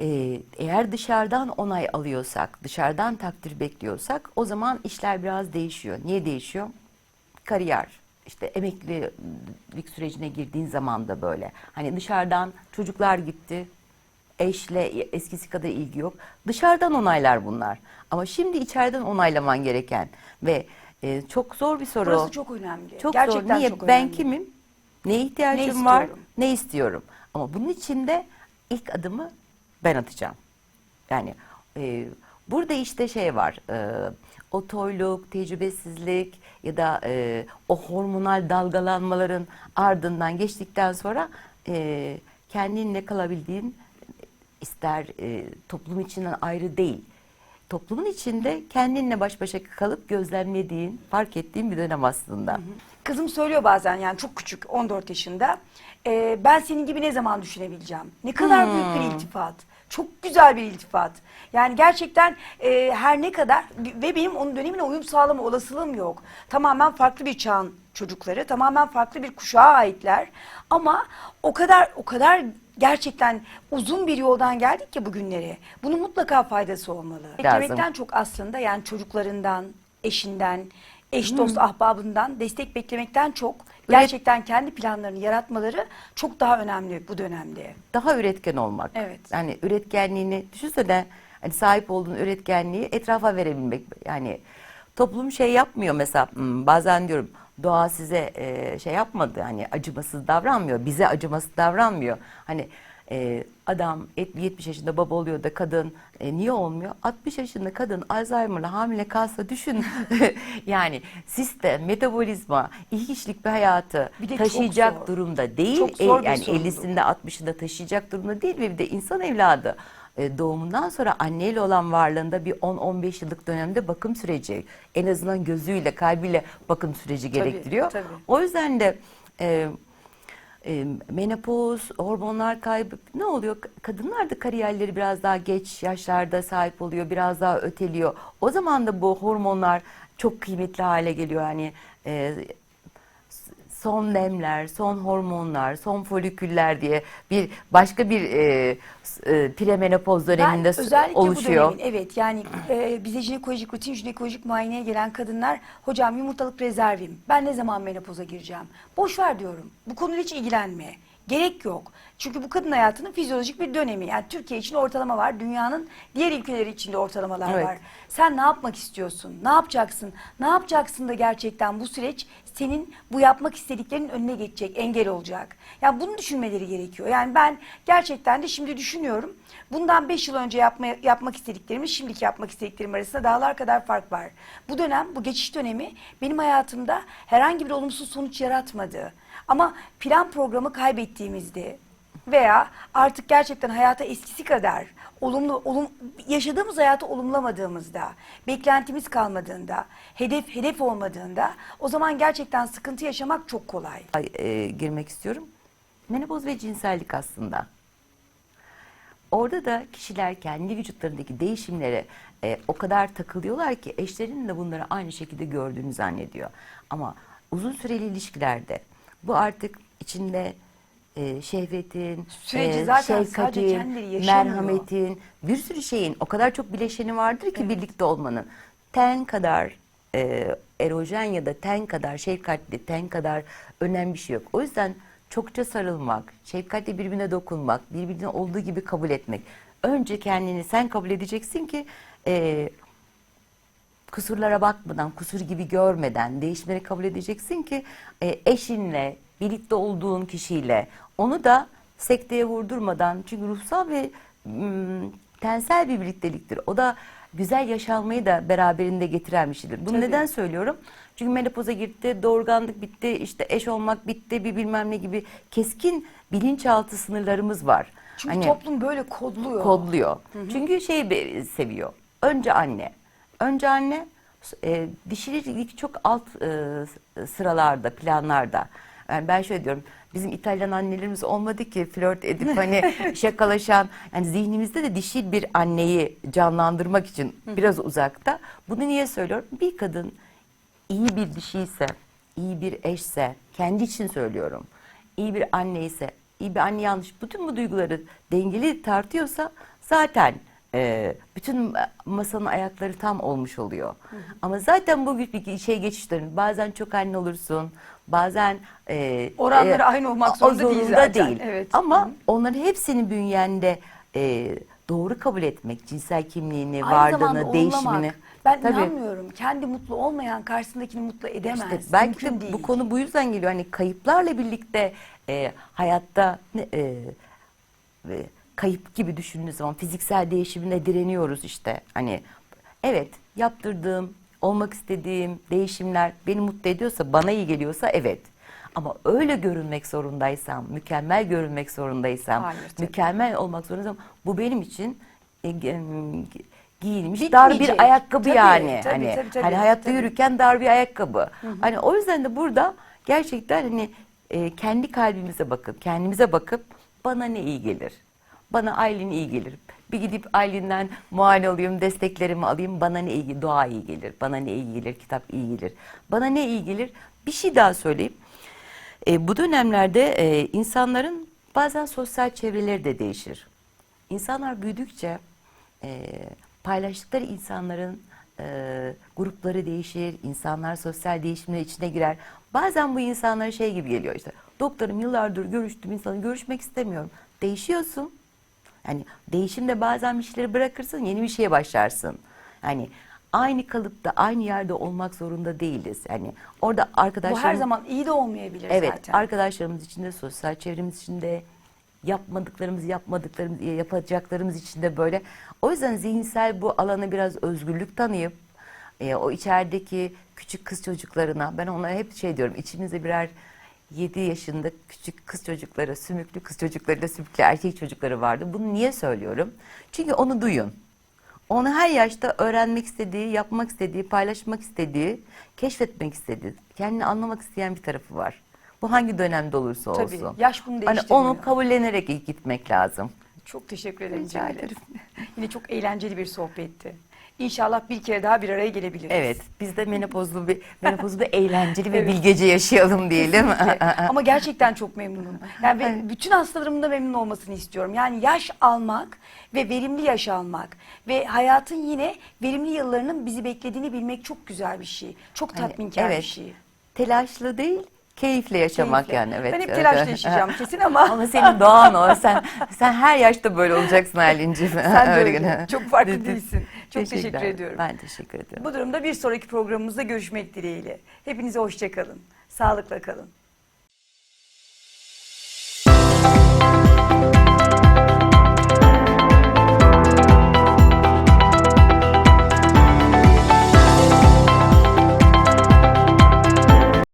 Ee, eğer dışarıdan onay alıyorsak, dışarıdan takdir bekliyorsak o zaman işler biraz değişiyor. Niye değişiyor? Kariyer, işte emeklilik sürecine girdiğin zaman da böyle. Hani dışarıdan çocuklar gitti, eşle eskisi kadar ilgi yok. Dışarıdan onaylar bunlar. Ama şimdi içeriden onaylaman gereken ve e, çok zor bir soru. Burası çok önemli. Çok Gerçekten zor. Niye? çok ben önemli. kimim? Neye ihtiyacım Ne var? Ne istiyorum? Ama bunun için de ilk adımı ben atacağım. Yani e, burada işte şey var. E, o toyluk, tecrübesizlik ya da e, o hormonal dalgalanmaların ardından geçtikten sonra e, kendinle kalabildiğin ister e, toplum içinden ayrı değil. Toplumun içinde kendinle baş başa kalıp gözlemlediğin, fark ettiğin bir dönem aslında. Kızım söylüyor bazen yani çok küçük 14 yaşında. "Ee, ben senin gibi ne zaman düşünebileceğim? Ne kadar Hmm. büyük bir iltifat. Çok güzel bir iltifat. Yani gerçekten e, her ne kadar ve benim onun dönemine uyum sağlama olasılığım yok. Tamamen farklı bir çağın çocukları, tamamen farklı bir kuşağa aitler. Ama o kadar o kadar gerçekten uzun bir yoldan geldik ki bugünlere. Bunun mutlaka faydası olmalı. Lazım. Çok aslında yani çocuklarından, eşinden, eş dost Hmm. ahbabından destek beklemekten çok gerçekten kendi planlarını yaratmaları çok daha önemli bu dönemde. Daha üretken olmak. Evet. Yani üretkenliğini düşünsene hani sahip olduğun üretkenliği etrafa verebilmek. Yani toplum şey yapmıyor mesela hmm, bazen diyorum doğa size e, şey yapmadı hani acımasız davranmıyor. Bize acımasız davranmıyor. Hani e, adam et- 70 yaşında baba oluyor da kadın e, niye olmuyor? 60 yaşında kadın Alzheimer'la hamile kalsa düşün. yani sistem, metabolizma, ilk kişilik bir hayatı Bir taşıyacak zor. durumda değil. Çok zor E, yani sorumluluk. 50'sinde 60'ında taşıyacak durumda değil ve bir de insan evladı e, doğumundan sonra anneyle olan varlığında bir 10-15 yıllık dönemde bakım süreci en azından gözüyle kalbiyle bakım süreci gerektiriyor. tabii. O yüzden de e, e, menopoz, hormonlar kaybı ne oluyor? Kadınlar da kariyerleri biraz daha geç yaşlarda sahip oluyor, biraz daha öteliyor. O zaman da bu hormonlar çok kıymetli hale geliyor. Yani e, son nemler, son hormonlar, son foliküller diye bir başka bir e, e, premenopoz döneminde Ben özellikle oluşuyor. bu dönemin evet yani e, bize jinekolojik rutin jinekolojik muayeneye gelen kadınlar hocam yumurtalık rezervim ben ne zaman menopoza gireceğim? Boş ver diyorum. Bu konuyla hiç ilgilenme gerek yok çünkü bu kadın hayatının fizyolojik bir dönemi yani Türkiye için ortalama var dünyanın diğer ülkeleri için de ortalamalar Evet. var sen ne yapmak istiyorsun ne yapacaksın ne yapacaksın da gerçekten bu süreç senin bu yapmak istediklerinin önüne geçecek, engel olacak. Yani bunu düşünmeleri gerekiyor. Yani ben gerçekten de şimdi düşünüyorum. Bundan 5 yıl önce yapmaya, yapmak istediklerimi, şimdiki yapmak istediklerim arasında dağlar kadar fark var. Bu dönem, bu geçiş dönemi benim hayatımda herhangi bir olumsuz sonuç yaratmadı. Ama plan programı kaybettiğimizde veya artık gerçekten hayata eskisi kadar olumlu olum yaşadığımız hayatı olumlamadığımızda, beklentimiz kalmadığında, hedef hedef olmadığında o zaman gerçekten sıkıntı yaşamak çok kolay. Ay, e, girmek istiyorum. Menopoz ve cinsellik aslında. Orada da kişiler kendi vücutlarındaki değişimlere e, o kadar takılıyorlar ki eşlerinin de bunları aynı şekilde gördüğünü zannediyor. Ama uzun süreli ilişkilerde bu artık içinde e, şehvetin, Süreci e, zaten sadece şefkatin, kendileri yaşamıyor. merhametin, bir sürü şeyin o kadar çok bileşeni vardır ki birlikte olmanın. Ten kadar e, erojen ya da ten kadar şefkatli, ten kadar önemli bir şey yok. O yüzden çokça sarılmak, şefkatle birbirine dokunmak, birbirini olduğu gibi kabul etmek. Önce kendini sen kabul edeceksin ki e, kusurlara bakmadan, kusur gibi görmeden değişmeyi kabul edeceksin ki e, eşinle, birlikte olduğun kişiyle onu da sekteye vurdurmadan çünkü ruhsal ve tensel bir birlikteliktir. O da güzel yaşanmayı da beraberinde getiren bir şeydir. Bunu Tabii. neden söylüyorum? Çünkü menopoza gitti, doğurganlık bitti, işte eş olmak bitti, bir bilmem ne gibi keskin bilinçaltı sınırlarımız var. Çünkü Hani- toplum böyle kodluyor. kodluyor. Çünkü şey be- seviyor. Önce anne. Önce anne e, dişilik çok alt e, sıralarda, planlarda. Yani ben şöyle diyorum. Bizim İtalyan annelerimiz olmadı ki flört edip hani şakalaşan yani zihnimizde de dişil bir anneyi canlandırmak için biraz uzakta. Bunu niye söylüyorum? Bir kadın iyi bir dişiyse, iyi bir eşse, kendi için söylüyorum. iyi bir anne ise, iyi bir anne yanlış, bütün bu duyguları dengeli tartıyorsa zaten e, bütün masanın ayakları tam olmuş oluyor. Ama zaten bu şey geçişlerin bazen çok anne olursun, bazen e, Oranları aynı olmak zorunda değil zaten. değil. Evet. Ama Hı. onların hepsini bünyende e, doğru kabul etmek, cinsel kimliğini, Aynı varlığını, olmamak. değişimini. Ben Tabii. inanmıyorum. Kendi mutlu olmayan karşısındakini mutlu edemez. İşte belki Mümkün de değil. bu konu bu yüzden geliyor. Hani kayıplarla birlikte e, hayatta e, e, kayıp gibi düşündüğünüz zaman fiziksel değişimine direniyoruz işte. Hani evet yaptırdığım, olmak istediğim değişimler beni mutlu ediyorsa, bana iyi geliyorsa evet. Ama öyle görünmek zorundaysam, mükemmel görünmek zorundaysam, Hayır, mükemmel olmak zorundaysam bu benim için e, ge- giyilmiş Bitmeyecek. dar bir ayakkabı Tabii, yani. tabii, hani tabii, tabii, hani hayatta tabii. yürürken dar bir ayakkabı. Hani o yüzden de burada gerçekten hani e, kendi kalbimize bakıp kendimize bakıp bana ne iyi gelir? Bana Aylin iyi gelir. Bir gidip Aylin'den muayene olayım, desteklerimi alayım. Bana ne iyi? Doğa iyi gelir. Bana ne iyi gelir? Kitap iyi gelir. Bana ne iyi gelir? Bir şey daha söyleyeyim. E, bu dönemlerde e, insanların bazen sosyal çevreleri de değişir. İnsanlar büyüdükçe e, paylaştıkları insanların e, grupları değişir, insanlar sosyal değişimler içine girer. Bazen bu insanlara şey gibi geliyor işte. Doktorum yıllardır görüştüm insanı görüşmek istemiyorum. Değişiyorsun. Yani değişimde bazen bir şeyleri bırakırsın, yeni bir şeye başlarsın. Yani aynı kalıpta, aynı yerde olmak zorunda değiliz. Yani orada arkadaşlarım... Bu her zaman iyi de olmayabilir Evet, zaten. arkadaşlarımız içinde, sosyal çevremiz içinde, yapmadıklarımız, yapmadıklarımız, yapacaklarımız içinde böyle. O yüzden zihinsel bu alana biraz özgürlük tanıyıp, e, o içerideki küçük kız çocuklarına, ben onlara hep şey diyorum, içimizde birer 7 yaşında küçük kız çocukları, sümüklü kız çocuklarıyla sümüklü erkek çocukları vardı. Bunu niye söylüyorum? Çünkü onu duyun. Onu her yaşta öğrenmek istediği, yapmak istediği, paylaşmak istediği, keşfetmek istediği, kendini anlamak isteyen bir tarafı var. Bu hangi dönemde olursa Tabii, olsun. yaş bunu Hani değiştirmiyor. onu kabullenerek gitmek lazım. Çok teşekkür ederim Rica ederim. Yine çok eğlenceli bir sohbetti. İnşallah bir kere daha bir araya gelebiliriz. Evet, biz de menopozlu bir menopozlu bir eğlenceli ve Evet. bilgece yaşayalım diyelim. Ama gerçekten çok memnunum. Yani ve bütün hastalarımın da memnun olmasını istiyorum. Yani yaş almak ve verimli yaş almak ve hayatın yine verimli yıllarının bizi beklediğini bilmek çok güzel bir şey. Çok Hani, tatminkar evet. bir şey. Telaşlı değil, keyifle yaşamak Keyifle. yani. Evet. Ben hep telaşla yaşayacağım kesin ama. Ama senin doğan o. Sen sen her yaşta böyle olacaksın Aylin'ciğim. Sen de öyle. gene. Çok farklı değilsin. Çok teşekkür ediyorum. Ben teşekkür ediyorum. Bu durumda bir sonraki programımızda görüşmek dileğiyle. Hepinize hoşçakalın. Sağlıkla kalın.